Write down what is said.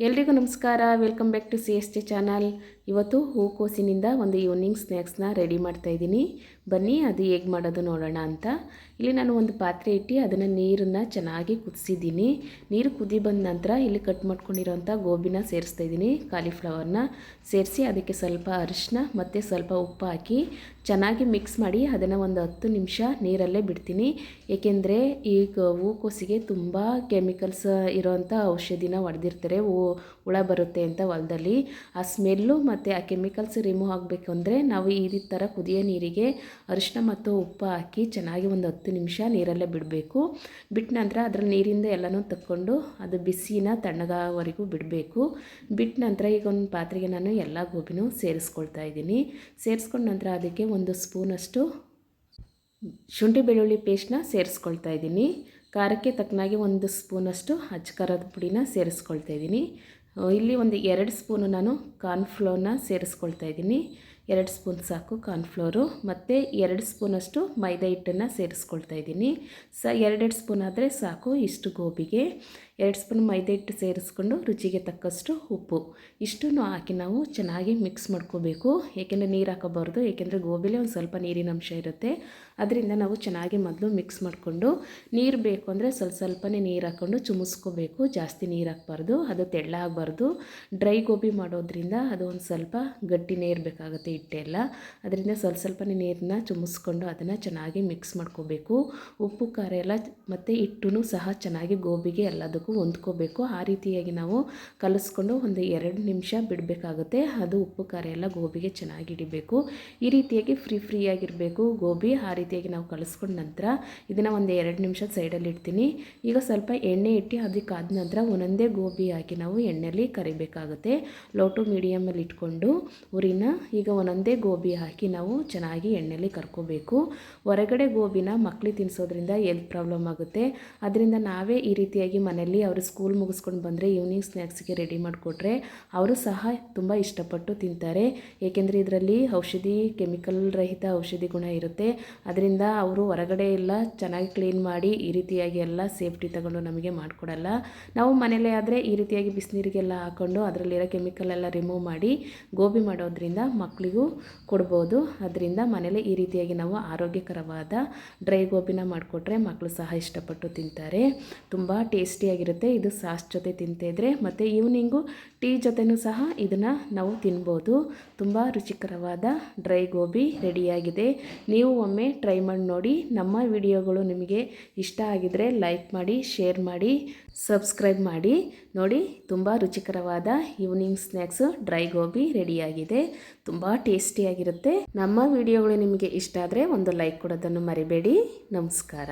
ಎಲ್ರಿಗೂ ನಮಸ್ಕಾರ. Welcome back to C S T channel ಇವತ್ತು ಹೂಕೋಸಿನಿಂದ ಒಂದು ಈವ್ನಿಂಗ್ ಸ್ನ್ಯಾಕ್ಸ್ನ ರೆಡಿ ಮಾಡ್ತಾ ಇದ್ದೀನಿ. ಬನ್ನಿ, ಅದು ಹೇಗೆ ಮಾಡೋದು ನೋಡೋಣ ಅಂತ. ಇಲ್ಲಿ ನಾನು ಒಂದು ಪಾತ್ರೆ ಇಟ್ಟು ಅದನ್ನು ನೀರನ್ನು ಚೆನ್ನಾಗಿ ಕುದಿಸಿದ್ದೀನಿ. ನೀರು ಕುದಿ ಬಂದ ನಂತರ ಇಲ್ಲಿ ಕಟ್ ಮಾಡ್ಕೊಂಡಿರೋಂಥ ಗೋಬಿನ ಸೇರಿಸ್ತಾ ಇದ್ದೀನಿ. ಕಾಲಿಫ್ಲವರ್ನ ಸೇರಿಸಿ ಅದಕ್ಕೆ ಸ್ವಲ್ಪ ಅರಿಶಿನ ಮತ್ತು ಸ್ವಲ್ಪ ಉಪ್ಪು ಹಾಕಿ ಚೆನ್ನಾಗಿ ಮಿಕ್ಸ್ ಮಾಡಿ ಅದನ್ನು ಒಂದು ಹತ್ತು ನಿಮಿಷ ನೀರಲ್ಲೇ ಬಿಡ್ತೀನಿ. ಏಕೆಂದರೆ ಈಗ ಹೂಕೋಸಿಗೆ ತುಂಬ ಕೆಮಿಕಲ್ಸ್ ಇರೋವಂಥ ಔಷಧಿನ ಹೊಡೆದಿರ್ತಾರೆ. ಹೂ ಹುಳ ಬರುತ್ತೆ ಅಂತ ಹೊಲದಲ್ಲಿ. ಆ ಸ್ಮೆಲ್ಲು ಮತ್ತು ಆ ಕೆಮಿಕಲ್ಸ್ ರಿಮೂವ್ ಆಗಬೇಕು ಅಂದರೆ ನಾವು ಈ ರೀತಿ ಥರ ಕುದಿಯೋ ನೀರಿಗೆ ಅರಿಶಿನ ಮತ್ತು ಉಪ್ಪು ಹಾಕಿ ಚೆನ್ನಾಗಿ ಒಂದು ಹತ್ತು ನಿಮಿಷ ನೀರಲ್ಲೇ ಬಿಡಬೇಕು. ಬಿಟ್ಟ ನಂತರ ಅದರ ನೀರಿಂದ ಎಲ್ಲನೂ ತಕ್ಕೊಂಡು ಅದು ಬಿಸಿನ ತಣ್ಣಗಾಗವರೆಗೂ ಬಿಡಬೇಕು. ಬಿಟ್ಟ ನಂತರ ಈಗ ಒಂದು ಪಾತ್ರೆಗೆ ನಾನು ಎಲ್ಲ ಗೋಬಿನೂ ಸೇರಿಸ್ಕೊಳ್ತಾ ಇದ್ದೀನಿ. ಸೇರಿಸ್ಕೊಂಡ ನಂತರ ಅದಕ್ಕೆ ಒಂದು ಸ್ಪೂನಷ್ಟು ಶುಂಠಿ ಬೆಳ್ಳುಳ್ಳಿ ಪೇಸ್ಟ್ನ ಸೇರಿಸ್ಕೊಳ್ತಾ ಇದ್ದೀನಿ. ಖಾರಕ್ಕೆ ತಕ್ಕನಾಗಿ ಒಂದು ಸ್ಪೂನಷ್ಟು ಅಜ್ಕಾರದ ಪುಡಿನ ಸೇರಿಸ್ಕೊಳ್ತಾ ಇದ್ದೀನಿ. ಇಲ್ಲಿ ಒಂದು ಎರಡು ಸ್ಪೂನು ನಾನು ಕಾರ್ನ್ಫ್ಲೋರ್ನ ಸೇರಿಸ್ಕೊಳ್ತಾ ಇದ್ದೀನಿ. ಎರಡು ಸ್ಪೂನ್ ಸಾಕು ಕಾರ್ನ್ಫ್ಲೋರು, ಮತ್ತು ಎರಡು ಸ್ಪೂನಷ್ಟು ಮೈದಾ ಹಿಟ್ಟನ್ನು ಸೇರಿಸ್ಕೊಳ್ತಾ ಇದ್ದೀನಿ. ಸ, ಎರಡೆರಡು ಸ್ಪೂನ್ ಆದರೆ ಸಾಕು ಇಷ್ಟು ಗೋಬಿಗೆ. ಎರಡು ಸ್ಪೂನ್ ಮೈದಾ ಹಿಟ್ಟು ಸೇರಿಸ್ಕೊಂಡು ರುಚಿಗೆ ತಕ್ಕಷ್ಟು ಉಪ್ಪು. ಇಷ್ಟನ್ನು ಹಾಕಿ ನಾವು ಚೆನ್ನಾಗಿ ಮಿಕ್ಸ್ ಮಾಡ್ಕೋಬೇಕು. ಏಕೆಂದರೆ ನೀರು ಹಾಕೋಬಾರ್ದು, ಏಕೆಂದರೆ ಗೋಬಿಲೇ ಒಂದು ಸ್ವಲ್ಪ ನೀರಿನ ಅಂಶ ಇರುತ್ತೆ. ಅದರಿಂದ ನಾವು ಚೆನ್ನಾಗಿ ಮೊದಲು ಮಿಕ್ಸ್ ಮಾಡಿಕೊಂಡು ನೀರು ಬೇಕು ಅಂದರೆ ಸ್ವಲ್ಪ ಸ್ವಲ್ಪನೇ ನೀರು ಹಾಕ್ಕೊಂಡು ಚುಮಿಸ್ಕೋಬೇಕು. ಜಾಸ್ತಿ ನೀರು ಹಾಕ್ಬಾರ್ದು, ಅದು ತೆಳ್ಳಾಗಬಾರ್ದು ಡ್ರೈ ಗೋಬಿ ಮಾಡೋದ್ರಿಂದ ಅದು ಒಂದು ಸ್ವಲ್ಪ ಗಟ್ಟಿನೇ ಇರಬೇಕಾಗುತ್ತೆ ಹಿಟ್ಟೆಲ್ಲ ಅದರಿಂದ ಸ್ವಲ್ಪ ಸ್ವಲ್ಪನೇ ನೀರನ್ನ ಚುಮಿಸ್ಕೊಂಡು ಅದನ್ನು ಚೆನ್ನಾಗಿ ಮಿಕ್ಸ್ ಮಾಡ್ಕೋಬೇಕು. ಉಪ್ಪು, ಖಾರ ಎಲ್ಲ ಮತ್ತು ಹಿಟ್ಟು ಸಹ ಚೆನ್ನಾಗಿ ಗೋಬಿಗೆ ಎಲ್ಲದಕ್ಕೂ ಹೊಂದ್ಕೋಬೇಕು, ಆ ರೀತಿಯಾಗಿ ನಾವು ಕಲಿಸ್ಕೊಂಡು ಒಂದು ಎರಡು ನಿಮಿಷ ಬಿಡಬೇಕಾಗುತ್ತೆ. ಅದು ಉಪ್ಪು, ಖಾರ ಎಲ್ಲ ಗೋಬಿಗೆ ಚೆನ್ನಾಗಿ ಹಿಡಿಬೇಕು. ಈ ರೀತಿಯಾಗಿ ಫ್ರೀ ಫ್ರೀಯಾಗಿರಬೇಕು ಗೋಬಿ, ಆ ರೀತಿಯಾಗಿ ನಾವು ಕಲಿಸ್ಕೊಂಡ ನಂತರ ಇದನ್ನು ಒಂದು ಎರಡು ನಿಮಿಷ ಸೈಡಲ್ಲಿ ಇಡ್ತೀನಿ. ಈಗ ಸ್ವಲ್ಪ ಎಣ್ಣೆ ಇಟ್ಟು ಅದಕ್ಕೆ ಆದ ನಂತರ ಒಂದೊಂದೇ ಗೋಬಿ ಹಾಕಿ ನಾವು ಎಣ್ಣೆಯಲ್ಲಿ ಕರಿಬೇಕಾಗುತ್ತೆ. ಲೋ ಟು ಮೀಡಿಯಮಲ್ಲಿ ಇಟ್ಕೊಂಡು ಉರಿನ ಈಗ ಒಂದೊಂದೇ ಗೋಬಿ ಹಾಕಿ ನಾವು ಚೆನ್ನಾಗಿ ಎಣ್ಣೆಯಲ್ಲಿ ಕರ್ಕೋಬೇಕು. ಹೊರಗಡೆ ಗೋಬಿನ ಮಕ್ಕಳಿಗೆ ತಿನ್ನಿಸೋದ್ರಿಂದ ಎಲ್ತ್ ಪ್ರಾಬ್ಲಮ್ ಆಗುತ್ತೆ. ಅದರಿಂದ ನಾವೇ ಈ ರೀತಿಯಾಗಿ ಮನೆಯಲ್ಲಿ ಅವರು ಸ್ಕೂಲ್ ಮುಗಿಸ್ಕೊಂಡು ಬಂದರೆ ಈವ್ನಿಂಗ್ ಸ್ನ್ಯಾಕ್ಸ್ಗೆ ರೆಡಿ ಮಾಡಿಕೊಟ್ರೆ ಅವರು ಸಹ ತುಂಬ ಇಷ್ಟಪಟ್ಟು ತಿಂತಾರೆ. ಏಕೆಂದರೆ ಇದರಲ್ಲಿ ಔಷಧಿ ಕೆಮಿಕಲ್ ರಹಿತ ಔಷಧಿ ಗುಣ ಇರುತ್ತೆ. ಅದರಿಂದ ಅವರು ಹೊರಗಡೆ ಎಲ್ಲ ಚೆನ್ನಾಗಿ ಕ್ಲೀನ್ ಮಾಡಿ ಈ ರೀತಿಯಾಗಿ ಎಲ್ಲ ಸೇಫ್ಟಿ ತಗೊಂಡು ನಮಗೆ ಮಾಡಿಕೊಡಲ್ಲ. ನಾವು ಮನೇಲೇ ಆದರೆ ಈ ರೀತಿಯಾಗಿ ಬಿಸಿನೀರಿಗೆಲ್ಲ ಹಾಕ್ಕೊಂಡು ಅದರಲ್ಲಿರೋ ಕೆಮಿಕಲ್ ಎಲ್ಲ ರಿಮೂವ್ ಮಾಡಿ ಗೋಬಿ ಮಾಡೋದ್ರಿಂದ ಮಕ್ಕಳಿಗೂ ಕೊಡ್ಬೋದು. ಅದರಿಂದ ಮನೇಲೆ ಈ ರೀತಿಯಾಗಿ ನಾವು ಆರೋಗ್ಯಕರವಾದ ಡ್ರೈ ಗೋಬಿನ ಮಾಡಿಕೊಟ್ರೆ ಮಕ್ಕಳು ಸಹ ಇಷ್ಟಪಟ್ಟು ತಿಂತಾರೆ. ತುಂಬ ಟೇಸ್ಟಿಯಾಗಿ ಇರುತ್ತೆ, ಇದು ಸಾಸ್ ಜೊತೆ ತಿಂತಿದ್ರೆ ಮತ್ತು ಈವ್ನಿಂಗು ಟೀ ಜೊತೆನೂ ಸಹ ಇದನ್ನು ನಾವು ತಿನ್ಬೋದು. ತುಂಬ ರುಚಿಕರವಾದ ಡ್ರೈ ಗೋಬಿ ರೆಡಿಯಾಗಿದೆ. ನೀವು ಒಮ್ಮೆ ಟ್ರೈ ಮಾಡಿ ನೋಡಿ. ನಮ್ಮ ವಿಡಿಯೋಗಳು ನಿಮಗೆ ಇಷ್ಟ ಆಗಿದರೆ ಲೈಕ್ ಮಾಡಿ ಶೇರ್ ಮಾಡಿ ಸಬ್ಸ್ಕ್ರೈಬ್ ಮಾಡಿ. ನೋಡಿ, ತುಂಬ ರುಚಿಕರವಾದ ಈವ್ನಿಂಗ್ ಸ್ನ್ಯಾಕ್ಸು ಡ್ರೈ ಗೋಬಿ ರೆಡಿಯಾಗಿದೆ. ತುಂಬ ಟೇಸ್ಟಿಯಾಗಿರುತ್ತೆ ನಮ್ಮ ವಿಡಿಯೋಗಳು ನಿಮಗೆ ಇಷ್ಟ ಆದರೆ ಒಂದು ಲೈಕ್ ಕೊಡೋದನ್ನು ಮರಿಬೇಡಿ. ನಮಸ್ಕಾರ.